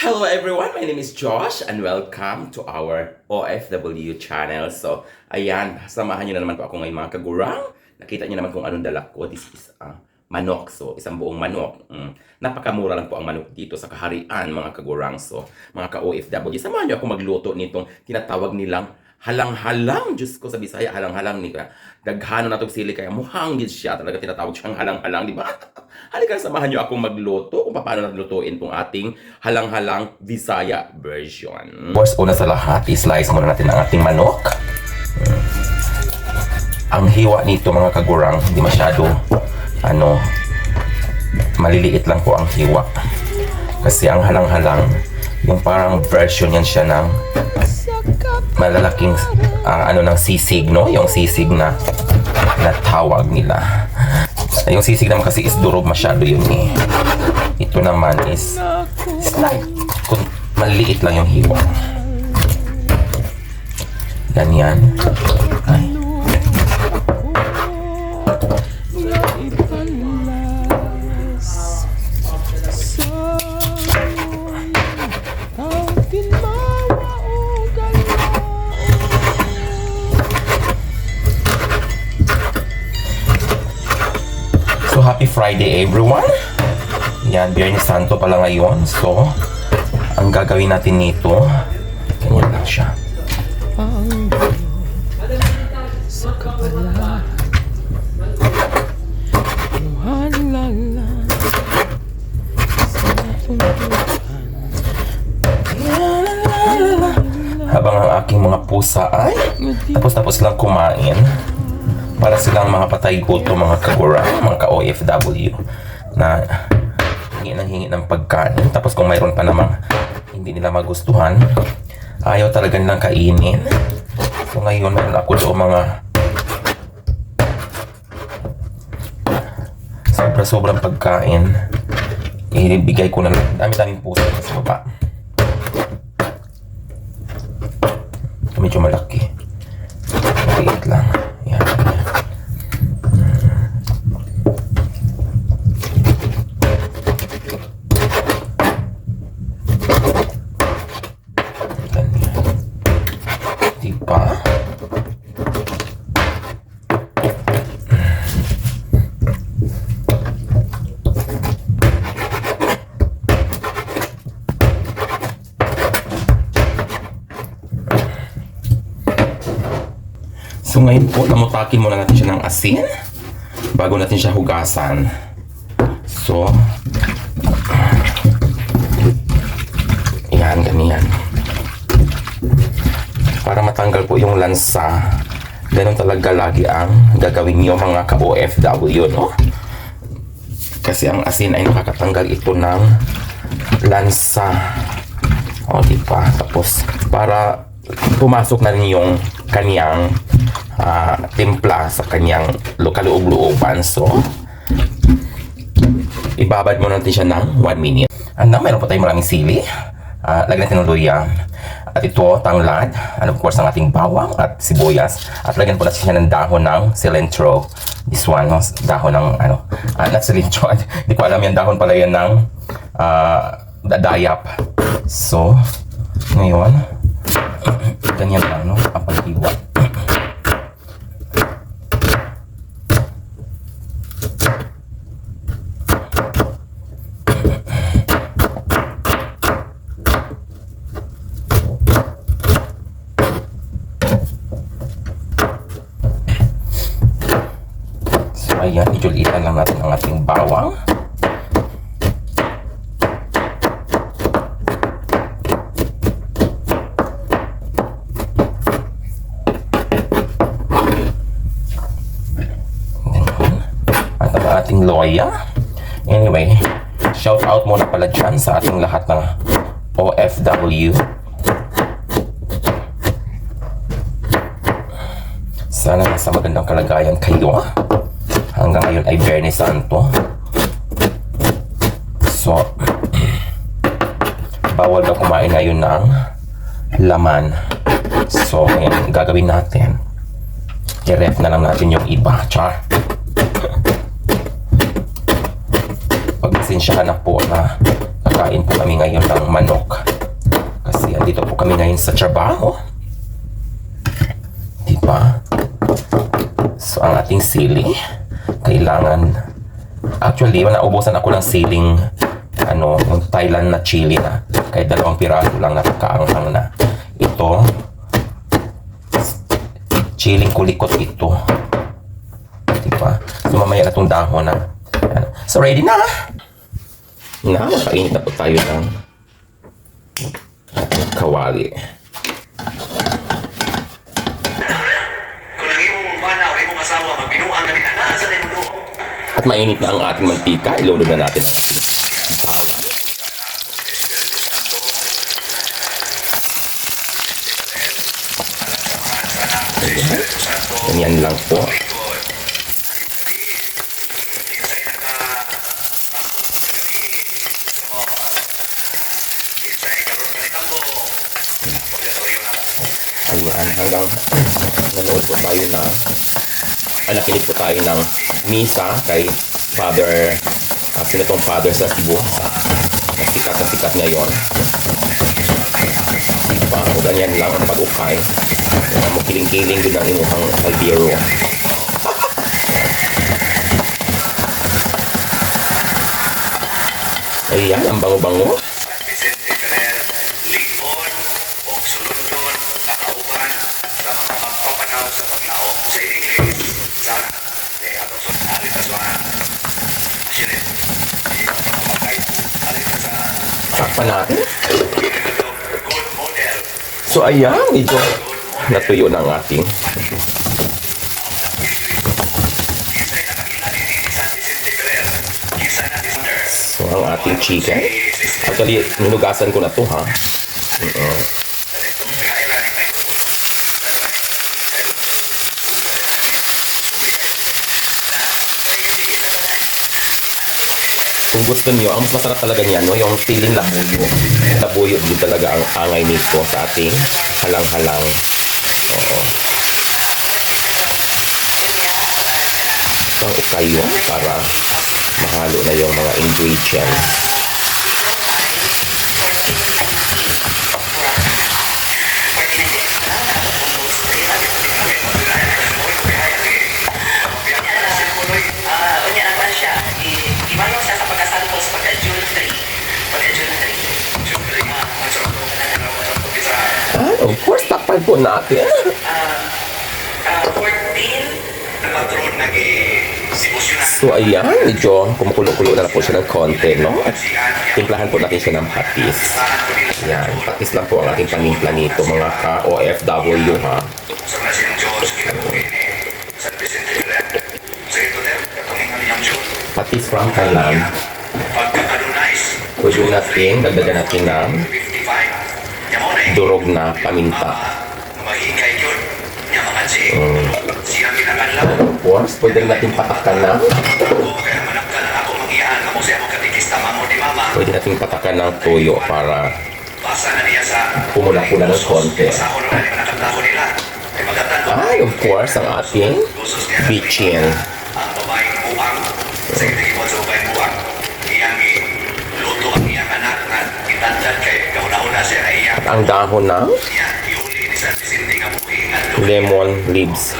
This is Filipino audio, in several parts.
Hello everyone, my name is Josh and welcome to our OFW channel. So, ayan, samahan nyo na naman po ako ngayon mga kagurang. Nakita nyo naman kung anong dala ko. This is uh, manok. So, isang buong manok. Mm. Napakamura lang po ang manok dito sa kaharian mga kagurang. So, mga ka-OFW, samahan nyo ako magluto nitong tinatawag nilang halang-halang. Diyos ko sa Bisaya, halang-halang ni ka. Daghano na itong sili kaya muhang gid siya. Talaga tinatawag siyang halang-halang, di ba? Halika samahan niyo akong magluto kung paano nalutuin itong ating halang-halang Bisaya version. First, una sa lahat, i-slice muna natin ang ating manok. Mm. Ang hiwa nito mga kagurang, hindi masyado, ano, maliliit lang po ang hiwa. Kasi ang halang-halang, yung parang version yan siya ng malalaking ah, ano ng sisig no? Yung sisig na na tawag nila. Yung sisig naman kasi is durog masyado yun eh. Ito naman is slight kung maliit lang yung hiwa. Ganyan. Ay Friday everyone! Yan, Biyernes Santo pala ngayon. So, ang gagawin natin nito, ganyan lang siya. Habang ang aking mga pusa ay tapos-tapos lang kumain para silang mga patay guto, mga kagura, mga ka-OFW na hingi ng hingi ng pagkain. Tapos kung mayroon pa namang hindi nila magustuhan, ayaw talaga nilang kainin. So ngayon, meron ako doon mga sobra-sobrang pagkain. Ibigay ko na. Dami-daming puso sa baba. Medyo malaki. Maliit lang. Yan. Ganyan. Diba? So ngayon po, namutakin muna natin siya ng asin bago natin siya hugasan. So, yan, ganyan. Para matanggal po yung lansa, ganun talaga lagi ang gagawin niyo mga ka-OFW, no? Kasi ang asin ay nakakatanggal ito ng lansa. O, di ba? Tapos, para pumasok na rin yung kaniyang ah, timpla sa kanyang lo- kaloob-looban. So, ibabad mo natin siya ng 1 minute. And now, meron pa tayong maraming sili. Ah, lagyan natin ng luya. At ito, tanglad. And of course, ang ating bawang at sibuyas. At lagyan po natin siya ng dahon ng cilantro. This one, no? dahon ng, ano, ah, not cilantro. Hindi ko alam yan, dahon pala yan ng ah, dadayap. So, ngayon, ganyan lang, no? Ang paghiwa. So, ayan, ijulitan lang natin ang ating bawang. Ganyan. Ating loya. Anyway, shout out muna pala dyan sa ating lahat ng OFW. Sana nasa magandang kalagayan kayo. Hanggang ngayon ay Biyernes Santo. So, bawal na kumain ngayon ng laman. So, ngayon, gagawin natin. I-ref na lang natin yung iba. Char. Pagpasensyahan na po na kakain po kami ngayon ng manok. sa trabaho. Di ba? So, ang ating sili, kailangan, actually, naubusan ako ng siling, ano, yung Thailand na chili na. Kahit dalawang piraso lang napakaanghang na. Ito, chiling kulikot ito. Di ba? So, mamaya na itong dahon na. Ano. So, ready na! Na, makainit na po tayo ng kawali. Na imong duho. At mainit na ang ating mantika, ilulog na natin ang ating. Ganyan lang po. Ayan, hanggang nanood po tayo na ah, nakinig po tayo ng misa kay Father, uh, sino tong Father sa Cebu. Na sikat na sikat ngayon. Diba? O ganyan lang ang pag-ukay. Uh, Mukiling-kiling din ang inuhang albiro. Ayan, ang bango-bango. Vicente Ferrer, Lincoln, o Sulundon, Akauban, sa mga magpapanaw sa paglao sa Ingles. Sana, eh, atong sunod, sa suwan. Siyempre, eh, kapagay, alit ka sa Takpan natin. good model. So ayan, medyo natuyo na ang ating Kisa'y nakakita ni San Vicente Ferrer, kisa na December. so ang ating chicken. Actually, ninugasan ko na to ha. Kung gusto niyo, ang mas masarap talaga niyan, no? yung feeling labuyo. Labuyo din talaga ang angay nito sa ating halang-halang. Oo. Ang ukayo para mahalo na yung mga ingredients. Takpan po natin. 14. Patron nag-sibusyonan. So ayan, medyo kumukulo-kulo na, na po siya ng konti, no? At timplahan po natin siya ng patis. Yan, patis lang po ang ating panimpla nito, mga ka-OFW ha. Patis from Thailand. Pwede natin, dagdagan natin ng 55. Yaman na durog na paminta. Mahingay yun. Yung mga si, siya pinakanlaw. Of course, pwede natin patakan na. Ako kaya manapkan ang ako mangihan. Ako siya mong katikista mamo di mama. Pwede natin patakan ng tuyo para Basa na niya sa pumula-pula ng konti. Basa ako na natin nakatako nila. Ay magatan. Ay, of course, ang ating bitchin. Ang babaeng buwang. Sa itigipon sa babaeng buwang. Iyang luto ang iyang anak na itandad kay kauna-una siya na iyang. Ang dahon ng lemon leaves.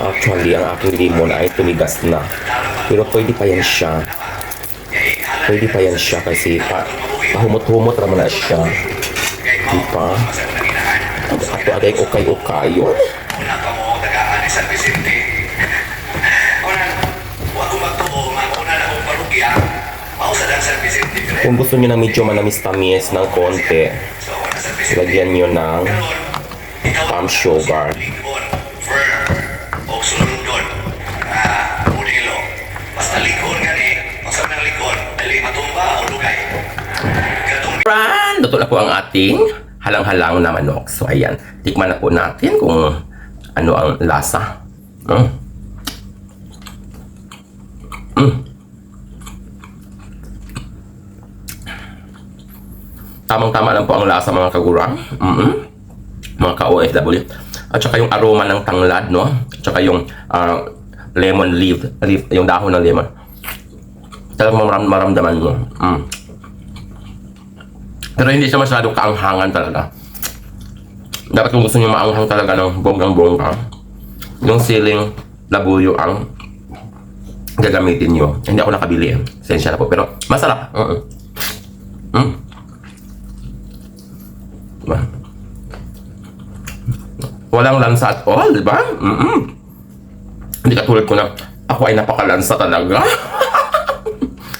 Actually, ang aking limon ay tumigas na. Pero pwede pa yan siya. Pwede pa yan siya kasi pa, pahumot-humot naman na siya. Di ba? Ato agay pa San Vicente. Kung gusto niyo na medyo manamis-tamis ng konti, lagyan niyo ng O lugay. Katong Ran! Luto na po ang ating halang-halang na manok. So, ayan. Tikman na po natin kung ano ang lasa. Mm. Mm. Tamang-tama lang po ang lasa mga kagurang. mm Mga ka-OFW. At saka yung aroma ng tanglad, no? At saka yung ah, lemon leaf, leaf, yung dahon ng lemon. Talagang maram maramdaman mo. Mm. Pero hindi siya masyadong kaanghangan talaga. Dapat kung gusto niyo maanghang talaga ng bonggang-bongga, yung siling labuyo ang gagamitin nyo. Hindi ako nakabili eh. Sensya na po. Pero masarap. Oo. Mm. Diba? Walang lansa at all, di ba? Mm-mm. Hindi katulad ko na ako ay napakalansa talaga.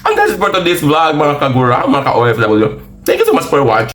And that's for today's vlog, mga kagura, mga ka-OFW. Thank you so much for watching.